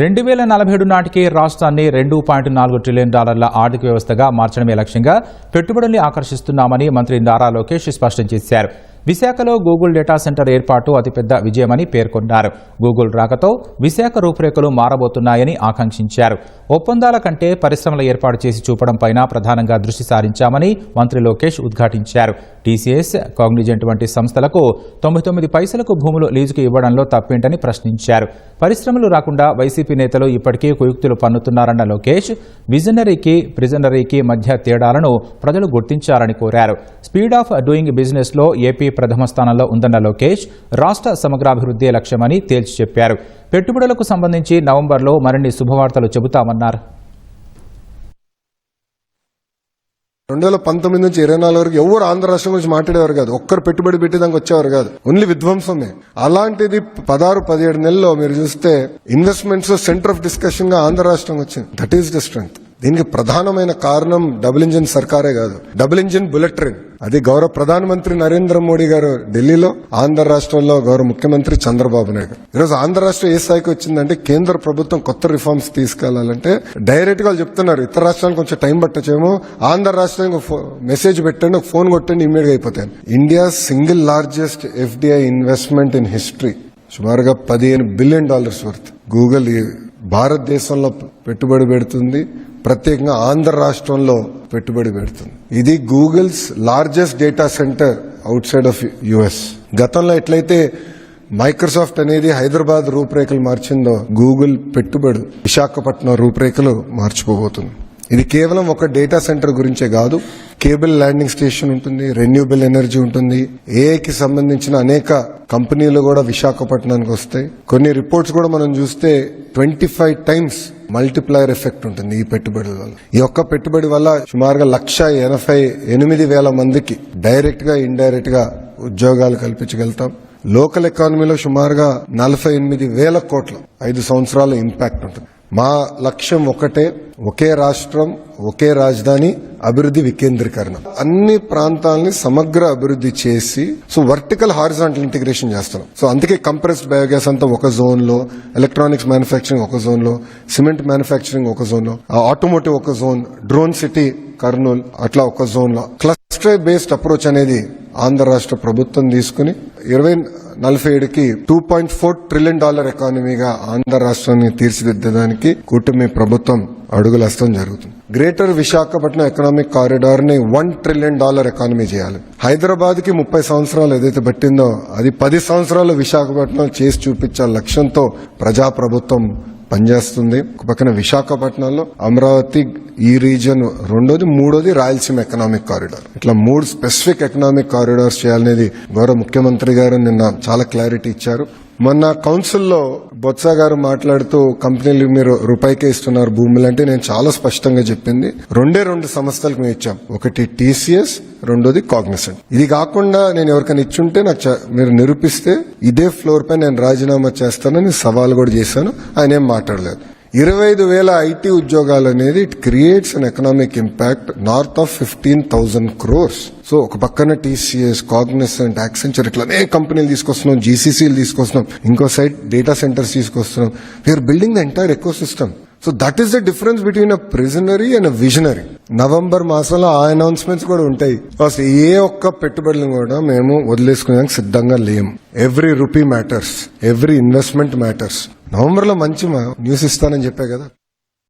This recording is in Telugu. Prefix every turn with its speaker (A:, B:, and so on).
A: రెండు వేల నలభై ఏడు నాటికి రాష్ట్రాన్ని రెండు పాయింట్ నాలుగు ట్రిలియన్ డాలర్ల ఆర్థిక వ్యవస్థగా మార్చడమే లక్ష్యంగా పెట్టుబడుల్ని ఆకర్షిస్తున్నామని మంత్రి నారా లోకేష్ స్పష్టం చేశారు. విశాఖలో గూగుల్ డేటా సెంటర్ ఏర్పాటు అతిపెద్ద విజయమని పేర్కొన్నారు. గూగుల్ రాకతో విశాఖ రూపురేఖలు మారబోతున్నాయని ఆకాంక్షించారు. ఒప్పందాల కంటే పరిశ్రమల ఏర్పాటు చేసి చూపడంపైన ప్రధానంగా దృష్టి సారించామని మంత్రి లోకేష్ ఉద్ఘాటించారు. టీసీఎస్ కాగ్నిజెంట్ వంటి సంస్థలకు తొంభై తొమ్మిది పైసలకు భూములు లీజుకు ఇవ్వడంలో తప్పేంటని ప్రశ్నించారు. పరిశ్రమలు రాకుండా వైసీపీ నేతలు ఇప్పటికీ కుయుక్తులు పన్నుతున్నారన్న లోకేష్ విజనరీకి ప్రిజనరీకి మధ్య తేడాలను ప్రజలు గుర్తించాలని కోరారు. స్పీడ్ ఆఫ్ డూయింగ్ బిజినెస్లో ఏపీ ప్రథమ స్థానంలో ఉందన్న లోకేష్ రాష్ట్ర సమగ్రాభివృద్ధి లక్ష్యమని తేల్చి చెప్పారు. పెట్టుబడులకు సంబంధించి నవంబర్లో మరిన్ని శుభవార్తలు చెబుతామన్నారు.
B: రెండు వేల పంతొమ్మిది నుంచి ఇరవై నాలుగు వరకు ఎవరు ఆంధ్ర రాష్ట్రం గురించి మాట్లాడేవారు కాదు. ఒక్కరు పెట్టుబడి పెట్టేదానికి వచ్చేవారు కాదు. ఓన్లీ విధ్వంసమే. అలాంటిది పదహారు పదిహేడు నెలల్లో మీరు చూస్తే ఇన్వెస్ట్మెంట్స్ సెంటర్ ఆఫ్ డిస్కషన్గా ఆంధ్ర రాష్ట్రం వచ్చింది. దట్ ఈస్ ద స్ట్రెంత్ దీనికి ప్రధానమైన కారణం డబుల్ ఇంజిన్ సర్కారే కాదు. డబుల్ ఇంజిన్ బుల్లెట్ ట్రైన్ అది గౌరవ ప్రధానమంత్రి నరేంద్ర మోడీ గారు ఢిల్లీలో ఆంధ్ర రాష్ట్రంలో గౌరవ ముఖ్యమంత్రి చంద్రబాబు నాయుడు ఈరోజు ఆంధ్ర రాష్ట్రం ఏ స్థాయికి వచ్చిందంటే కేంద్ర ప్రభుత్వం కొత్త రిఫార్మ్స్ తీసుకెళ్ళాలంటే డైరెక్ట్గా చెప్తున్నారు ఇతర రాష్ట్రాలకు కొంచెం టైం పట్టచ్చేమో ఆంధ్ర రాష్ట్రానికి మెసేజ్ పెట్టండి ఒక ఫోన్ కొట్టండి ఇమీడియట్గా అయిపోతాయి India single largest FDI investment in history సుమారుగా పదిహేను బిలియన్ డాలర్స్ వర్త్. గూగుల్ భారతదేశంలో పెట్టుబడి పెడుతుంది ప్రత్యేకంగా ఆంధ్ర రాష్ట్రంలో పెట్టుబడి పెడుతుంది. ఇది Google's largest data centre outside of US గతంలో ఎట్లయితే మైక్రోసాఫ్ట్ అనేది హైదరాబాద్ రూపురేఖలు మార్చిందో గూగుల్ పెట్టుబడి విశాఖపట్నం రూపురేఖలు మార్చుకోబోతుంది. ఇది కేవలం ఒక డేటా సెంటర్ గురించే కాదు కేబుల్ ల్యాండింగ్ స్టేషన్ ఉంటుంది రెన్యూబుల్ ఎనర్జీ ఉంటుంది ఏఐకి సంబంధించిన అనేక కంపెనీలు కూడా విశాఖపట్నానికి వస్తాయి. కొన్ని రిపోర్ట్స్ కూడా మనం చూస్తే twenty five times multiplier effect ఉంటుంది ఈ పెట్టుబడి వల్ల. ఈ ఒక్క పెట్టుబడి వల్ల సుమారుగా లక్ష ఎనభై ఎనిమిది వేల మందికి డైరెక్ట్గా ఇండైరెక్ట్గా ఉద్యోగాలు కల్పించగలుగుతాం. లోకల్ ఎకానమీలో సుమారుగా నలభై ఎనిమిది వేల కోట్ల ఐదు సంవత్సరాల ఇంపాక్ట్ ఉంటుంది. మా లక్ష్యం ఒకటే ఒకే రాష్ట్రం ఒకే రాజధాని అభివృద్ధి వికేంద్రీకరణ. అన్ని ప్రాంతాలని సమగ్ర అభివృద్ధి చేసి సో వర్టికల్ హారిజాంటల్ ఇంటిగ్రేషన్ చేస్తున్నాం. సో అందుకే కంప్రెస్డ్ బయోగ్యాస్ అంతా ఒక జోన్లో ఎలక్ట్రానిక్స్ మ్యానుఫ్యాక్చరింగ్ ఒక జోన్లో సిమెంట్ మ్యానుఫ్యాక్చరింగ్ ఒక జోన్లో ఆటోమోటివ్ ఒక జోన్ డ్రోన్ సిటీ కర్నూలు అట్లా ఒక జోన్లో క్లస్టర్ బేస్డ్ అప్రోచ్ అనేది ఆంధ్ర రాష్ట్ర ప్రభుత్వం తీసుకుని ఇరవై నలభై ఏడుకి two point four trillion dollar ఎకానమీగా Andhra రాష్ట్రాన్ని తీర్చిదిద్దడానికి కూటమి ప్రభుత్వం అడుగులేస్తాం జరుగుతుంది. గ్రేటర్ విశాఖపట్నం ఎకనామిక్ కారిడార్ని వన్ ట్రిలియన్ డాలర్ ఎకానమీ చేయాలి. హైదరాబాద్కి ముప్పై సంవత్సరాలు ఏదైతే పట్టిందో అది పది సంవత్సరాలు విశాఖపట్నం చేసి చూపించాల లక్ష్యంతో ప్రజాప్రభుత్వం పనిచేస్తుంది. ఒక పక్కన విశాఖపట్నంలో అమరావతి ఈ రీజియన్ రెండోది మూడోది రాయలసీమ ఎకనామిక్ కారిడార్ ఇట్లా మూడు స్పెసిఫిక్ ఎకనామిక్ కారిడార్స్ చేయాలనేది గౌరవ ముఖ్యమంత్రి గారు నిన్న చాలా క్లారిటీ ఇచ్చారు. మొన్న కౌన్సిల్లో బొత్స గారు మాట్లాడుతూ కంపెనీలు మీరు రూపాయికే ఇస్తున్నారు భూములు అంటే నేను చాలా స్పష్టంగా చెప్పింది. రెండే రెండు సంస్థలకు మేము ఇచ్చాం. ఒకటి టీసీఎస్ రెండోది కాగ్నిసెంట్. ఇది కాకుండా నేను ఎవరికైనా ఇచ్చుంటే నాకు చ- మీరు నిరూపిస్తే ఇదే ఫ్లోర్ పై నేను రాజీనామా చేస్తానని సవాల్ కూడా చేశాను. ఆయన ఏం మాట్లాడలేదు. ఇరవై ఐదు వేల ఐటీ ఉద్యోగాలు అనేది it creates an economic impact north of fifteen thousand crores so ఒక పక్కన టీసీఎస్ కాగ్నిసెంట్ యాక్సెంచర్ ఇట్లా అనేక కంపెనీలు తీసుకొస్తున్నాం జీసీసీలు తీసుకొస్తున్నాం ఇంకో సైడ్ డేటా సెంటర్స్ తీసుకొస్తున్నాం. We're building the entire ecosystem so that is the difference between a prisoner and a visionary November మాసంలో ఆ అనౌన్స్మెంట్స్ కూడా ఉంటాయి. అసలు ఏ ఒక్క పెట్టుబడులను కూడా మేము వదిలేసుకునేందుకు సిద్ధంగా లేము. Every rupee matters every investment matters నవంబర్లో మంచి న్యూస్ ఇస్తానని చెప్పే కదా.